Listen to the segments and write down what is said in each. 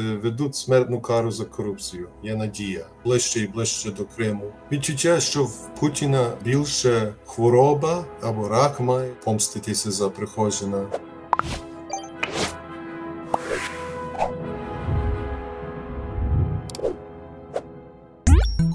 ведуть смертну кару за корупцію. Є надія ближче і ближче до Криму. Відчуття, що в Путіна більше хвороба або рак має помститися за Прихожина.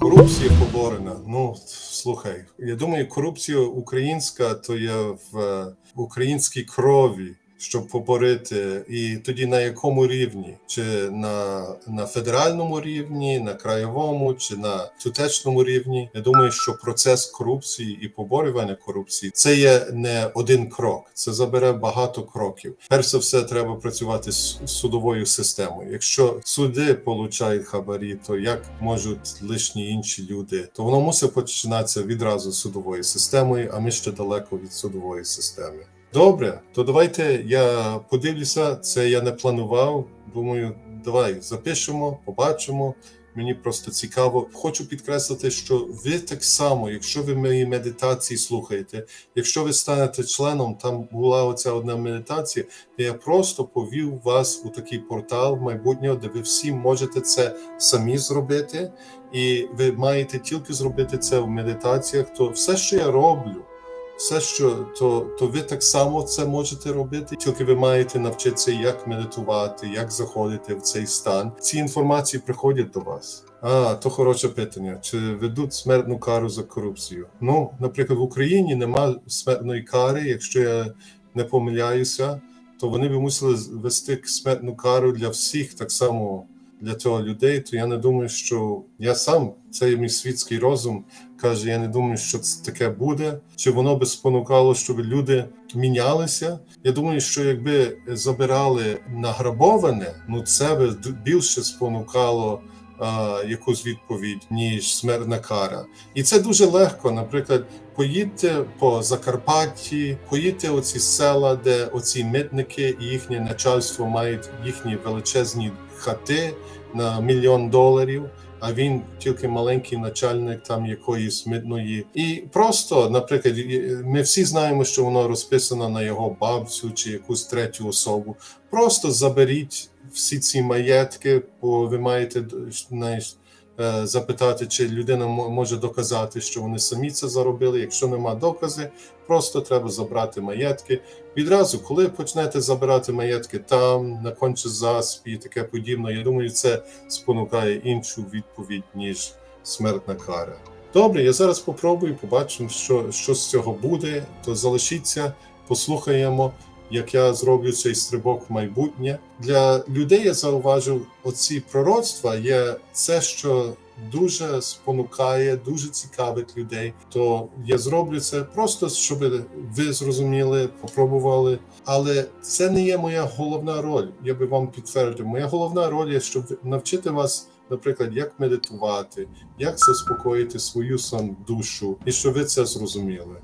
Корупція поборена. Ну слухай, я думаю, корупція українська то є в е, українській крові, щоб поборити, і тоді на якому рівні? Чи на, на федеральному рівні, на краєвому, чи на тутечному рівні? Я думаю, що процес корупції і поборювання корупції це є не один крок, це забере багато кроків. Перш за все, треба працювати з судовою системою. Якщо суди получають хабарі, то як можуть лишні інші люди? То воно мусить починатися відразу з судовою системою, а ми ще далеко від судової системи. Добре, то давайте я подивлюся. Це я не планував. Думаю, давай запишемо, побачимо. Мені просто цікаво. Хочу підкреслити, що ви так само, якщо ви мої медитації слухаєте, якщо ви станете членом, там була оця одна медитація, де я просто повів вас у такий портал майбутнього, де ви всі можете це самі зробити, і ви маєте тільки зробити це в медитаціях. То все, що я роблю все, що то, то ви так само це можете робити, тільки ви маєте навчитися, як медитувати, як заходити в цей стан. Ці інформації приходять до вас. А, то хороше питання. Чи ведуть смертну кару за корупцію? Ну, наприклад, в Україні немає смертної кари, якщо я не помиляюся, то вони би мусили вести смертну кару для всіх так само. Для цього людей, то я не думаю, що я сам цей мій світський розум каже: я не думаю, що це таке буде. Чи воно би спонукало, щоб люди мінялися? Я думаю, що якби забирали награбоване, ну це би більше спонукало якусь відповідь, ніж смертна кара. І це дуже легко. Наприклад, поїдьте по Закарпатті, поїдьте оці села, де оці митники і їхнє начальство мають їхні величезні хати на мільйон доларів. А він тільки маленький начальник там якоїсь митної, і просто, наприклад, ми всі знаємо, що воно розписано на його бабцю чи якусь третю особу. Просто заберіть всі ці маєтки, бо ви маєте знаєш, запитати, чи людина може доказати, що вони самі це заробили. Якщо нема докази, просто треба забрати маєтки. Відразу, коли почнете забирати маєтки там, на конче заспі і таке подібне, я думаю, це спонукає іншу відповідь, ніж смертна кара. Добре, я зараз попробую, побачимо, що, що з цього буде. То залишіться, послухаємо як я зроблю цей стрибок в майбутнє. Для людей я зауважив, оці пророцтва є це, що дуже спонукає, дуже цікавить людей. То я зроблю це просто, щоб ви зрозуміли, попробували. Але це не є моя головна роль. Я би вам підтвердив. Моя головна роль є, щоб навчити вас. Наприклад, як медитувати, як заспокоїти свою сон душу, і щоб ви це зрозуміли.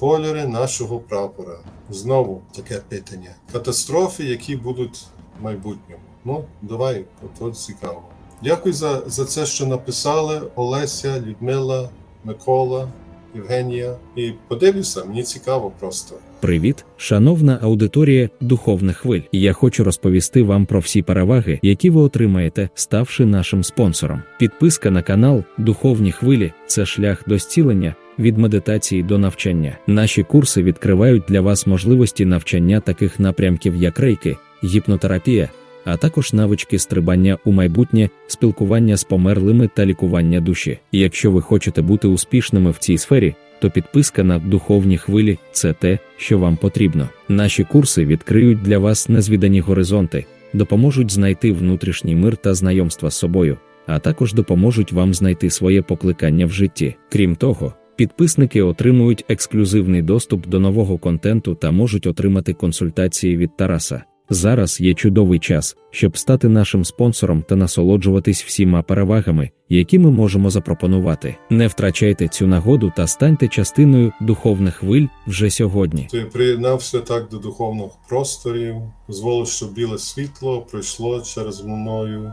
Кольори нашого прапора. Знову таке питання. Катастрофи, які будуть в майбутньому. Ну, давай, то цікаво. Дякую за, за це, що написали Олеся, Людмила, Микола, Євгенія. І подивлюся, мені цікаво просто. Привіт, шановна аудиторія духовних хвиль. Я хочу розповісти вам про всі переваги, які ви отримаєте, ставши нашим спонсором. Підписка на канал Духовні хвилі це шлях до зцілення. Від медитації до навчання наші курси відкривають для вас можливості навчання таких напрямків, як рейки, гіпнотерапія, а також навички стрибання у майбутнє, спілкування з померлими та лікування душі. Якщо ви хочете бути успішними в цій сфері, то підписка на духовні хвилі це те, що вам потрібно. Наші курси відкриють для вас незвідані горизонти, допоможуть знайти внутрішній мир та знайомства з собою, а також допоможуть вам знайти своє покликання в житті. Крім того, Підписники отримують ексклюзивний доступ до нового контенту та можуть отримати консультації від Тараса. Зараз є чудовий час, щоб стати нашим спонсором та насолоджуватись всіма перевагами, які ми можемо запропонувати. Не втрачайте цю нагоду та станьте частиною духовних хвиль вже сьогодні. Ти приєднався так до духовних просторів, дозволив, щоб біле світло пройшло через мною.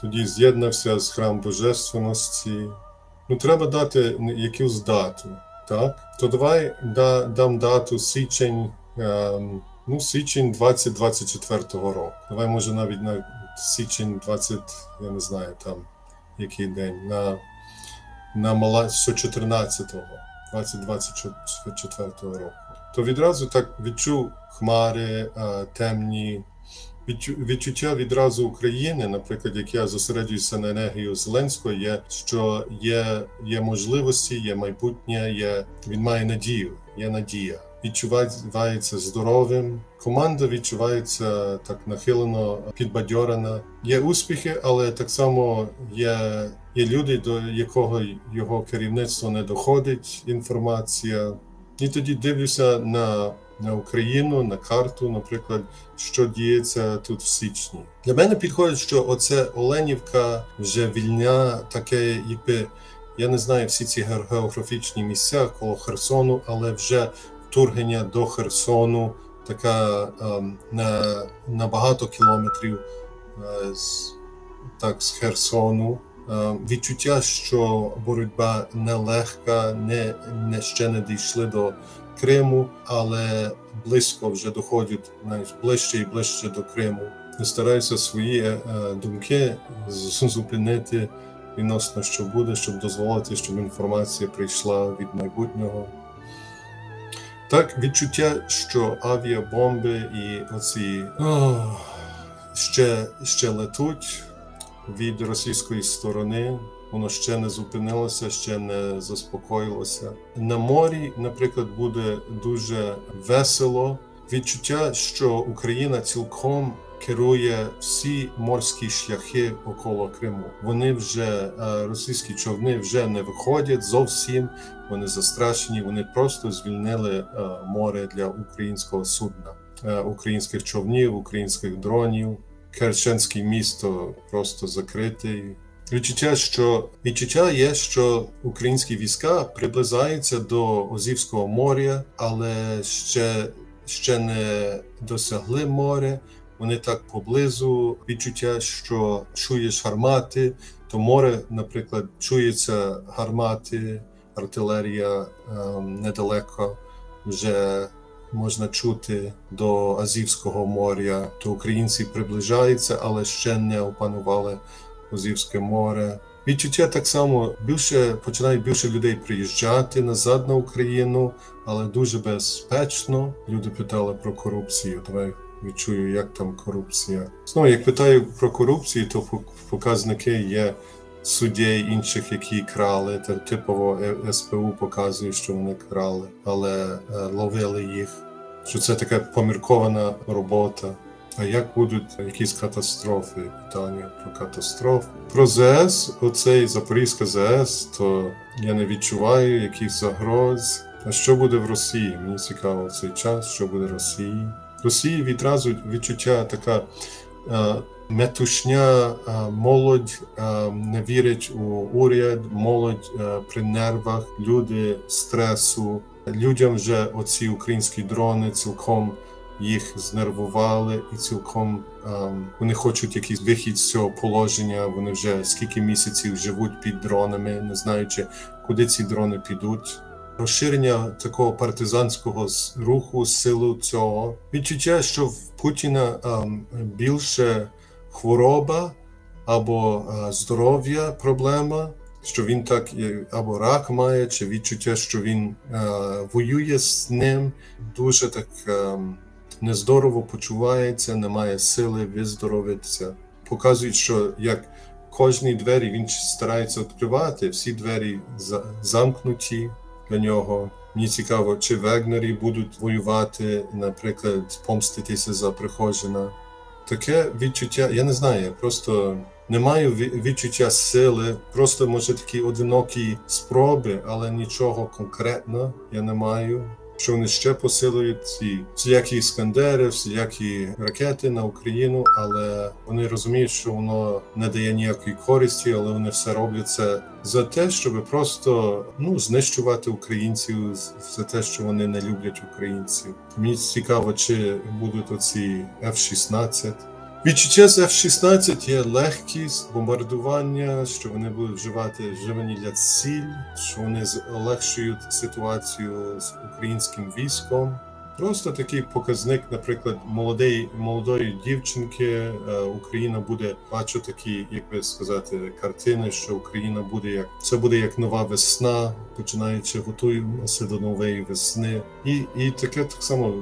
Тоді з'єднався з храм божественності. Ну, треба дати якусь дату, так? То давай да, дам дату січень, ем, ну, січень 2024 року. Давай, може, навіть на січень 20, я не знаю там який день, на, на мала 14-го, 2024 року. То відразу так відчув хмари а, темні. Відчу- Відчуття відразу України, наприклад, як я зосереджуюся на енергію Зеленського, є що є, є можливості, є майбутнє, є він має надію, є надія. Відчувається здоровим. Команда відчувається так нахилено, підбадьорена. Є успіхи, але так само є, є люди, до якого його керівництво не доходить інформація. І тоді дивлюся на, на Україну, на карту, наприклад, що діється тут в січні. Для мене підходить, що оце Оленівка вже вільня, таке, якби я не знаю всі ці ге- географічні місця коло Херсону, але вже вторгнення до Херсону, така ем, на, на багато кілометрів е, з, так, з Херсону. Е, Відчуття, що боротьба нелегка, не, не ще не дійшли до Криму, але близько вже доходять навіть ближче і ближче до Криму. Стараюся свої е, думки зупинити відносно, що буде, щоб дозволити, щоб інформація прийшла від майбутнього. Так, відчуття, що авіабомби і оці ох, ще, ще летуть від російської сторони. Воно ще не зупинилося, ще не заспокоїлося. На морі, наприклад, буде дуже весело. Відчуття, що Україна цілком керує всі морські шляхи около Криму. Вони вже е, російські човни вже не виходять зовсім. Вони застрашені. Вони просто звільнили е, море для українського судна, е, українських човнів, українських дронів. Керченське місто просто закритий. Відчуття, що відчуття є, що українські війська приближаються до Озівського моря, але ще, ще не досягли моря. Вони так поблизу. Відчуття, що чуєш гармати, то море, наприклад, чується гармати, артилерія ем, недалеко вже можна чути до Азівського моря. То українці приближаються, але ще не опанували Азівське море. Відчуття так само більше починає більше людей приїжджати назад на Україну, але дуже безпечно. Люди питали про корупцію. Давай відчую, як там корупція. Знову, як питаю про корупцію, то показники є суддей інших, які крали. Та типово Е- СПУ показує, що вони крали, але е, ловили їх. Що це така поміркована робота. А як будуть якісь катастрофи? Питання про катастрофи. Про ЗС, оцей Запорізька ЗС, то я не відчуваю якихось загроз. А що буде в Росії? Мені цікаво цей час, що буде в Росії. В Росії відразу відчуття така е, метушня, е, молодь е, не вірить у уряд, молодь е, при нервах, люди стресу. Людям вже оці українські дрони цілком їх знервували і цілком ем, вони хочуть якийсь вихід з цього положення. Вони вже скільки місяців живуть під дронами, не знаючи, куди ці дрони підуть. Розширення такого партизанського руху, силу цього відчуття, що в Путіна ем, більше хвороба або е, здоров'я проблема, що він так або рак має, чи відчуття, що він е, воює з ним, дуже так ем, нездорово почувається, не має сили виздоровитися. Показують, що як кожні двері він старається відкривати, всі двері замкнуті для нього. Мені цікаво, чи вегнері будуть воювати, наприклад, помститися за Прихожина. Таке відчуття, я не знаю, я просто не маю відчуття сили, просто може такі одинокі спроби, але нічого конкретно я не маю. Що вони ще посилують ці всілякі іскандери, всілякі ракети на Україну, але вони розуміють, що воно не дає ніякої користі, але вони все роблять це за те, щоб просто ну знищувати українців, за те, що вони не люблять українців. Мені цікаво, чи будуть оці F-16. Відчуття з F-16 є легкість бомбардування, що вони будуть вживати вживані для ціль, що вони злегшують ситуацію з українським військом. Просто такий показник, наприклад, молодої молодої дівчинки. е, Україна буде бачу такі, як би сказати, картини, що Україна буде як це буде як нова весна, починаючи готуємося до нової весни, і, і таке так само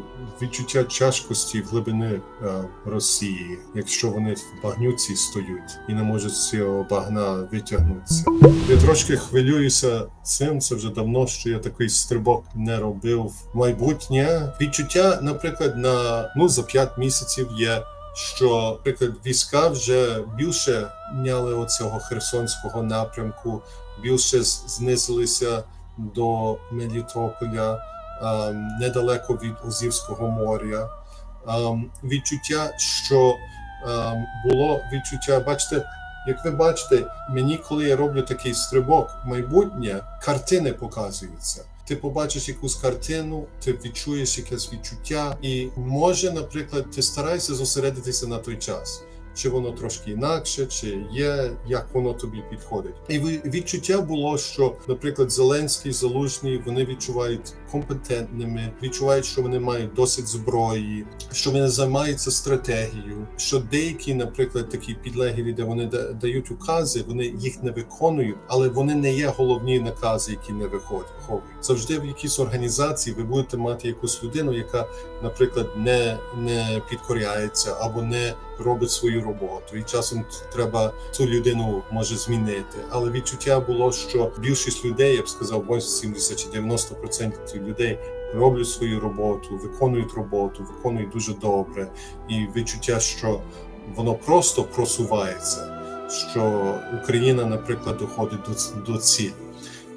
відчуття тяжкості глибини е, Росії, якщо вони в багнюці стоять і не можуть з цього багна витягнутися. Я трошки хвилююся цим. Це вже давно, що я такий стрибок не робив в майбутнє. Відчуття, наприклад, на ну за 5 місяців є. Що, наприклад, війська вже більше няли оцього херсонського напрямку, більше знизилися до Мелітополя, ем, недалеко від Азівського моря. Ем, відчуття, що ем, було відчуття, бачите, як ви бачите, мені, коли я роблю такий стрибок в майбутнє, картини показуються. Ти побачиш якусь картину, ти відчуєш якесь відчуття, і може, наприклад, ти стараєшся зосередитися на той час. Чи воно трошки інакше, чи є, як воно тобі підходить. І відчуття було, що, наприклад, Зеленський, Залужний, вони відчувають компетентними, відчувають, що вони мають досить зброї, що вони займаються стратегією. Що деякі, наприклад, такі підлеглі, де вони дають укази, вони їх не виконують, але вони не є головні накази, які не виходять. Завжди в якійсь організації ви будете мати якусь людину, яка, наприклад, не, не підкоряється або не робить свою роботу. І часом треба цю людину може змінити. Але відчуття було, що більшість людей, я б сказав, 80 чи 90% людей роблять свою роботу, виконують роботу, виконують дуже добре. І відчуття, що воно просто просувається, що Україна, наприклад, доходить до, до цілі.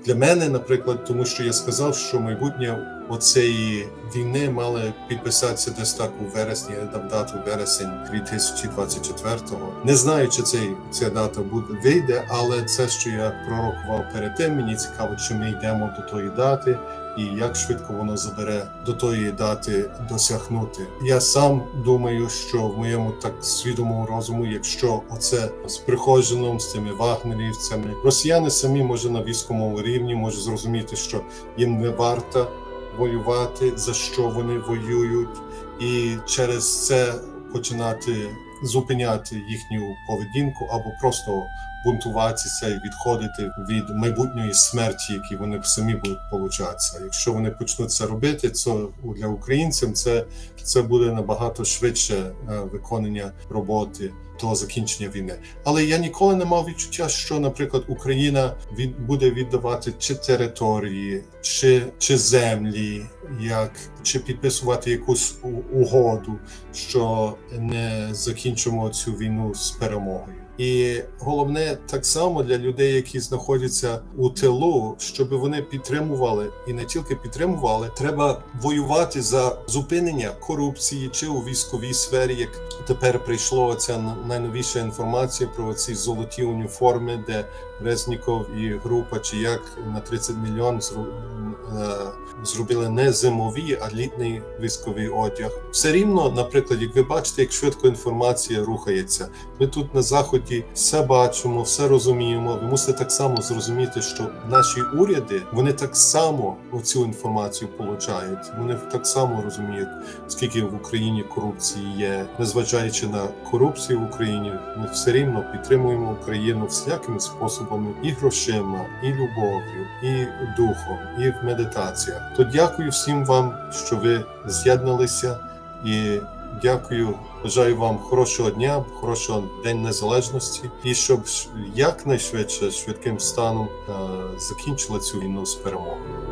Для мене, наприклад, тому що я сказав, що майбутнє оцеї війни мали підписатися десь так у вересні, я дав дату вересень 2024-го. Не знаю, чи цей ця дата буде вийде, але це, що я пророкував перед тим, мені цікаво, чи ми йдемо до тої дати. І як швидко воно забере до тої дати досягнути. Я сам думаю, що в моєму так свідомому розуму, якщо оце з приходженом, з цими вагнерівцями, росіяни самі може на військовому рівні може зрозуміти, що їм не варто воювати, за що вони воюють, і через це починати зупиняти їхню поведінку або просто бунтуватися і відходити від майбутньої смерті, які вони самі будуть получатися. Якщо вони почнуть це робити, то для українців це, це буде набагато швидше е, виконання роботи до закінчення війни. Але я ніколи не мав відчуття, що, наприклад, Україна від буде віддавати чи території, чи, чи землі, як чи підписувати якусь угоду, що не закінчимо цю війну з перемогою. І головне так само для людей, які знаходяться у тилу, щоб вони підтримували і не тільки підтримували, треба воювати за зупинення корупції чи у військовій сфері, як тепер прийшло ця найновіша інформація про ці золоті уніформи, де Резніков і група, чи як на 30 мільйон е, зробили не зимові, а літній військовий одяг. Все рівно, наприклад, як ви бачите, як швидко інформація рухається. Ми тут на заході все бачимо, все розуміємо. Ви мусите так само зрозуміти, що наші уряди вони так само оцю інформацію получають. Вони так само розуміють, скільки в Україні корупції є, незважаючи на корупцію в Україні, ми все рівно підтримуємо Україну всілякими способами і грошима, і любов'ю, і духом, і в медитаціях. То дякую всім вам, що ви з'єдналися і. Дякую, бажаю вам хорошого дня, хорошого День Незалежності, і щоб якнайшвидше швидким станом закінчили закінчила цю війну з перемогою.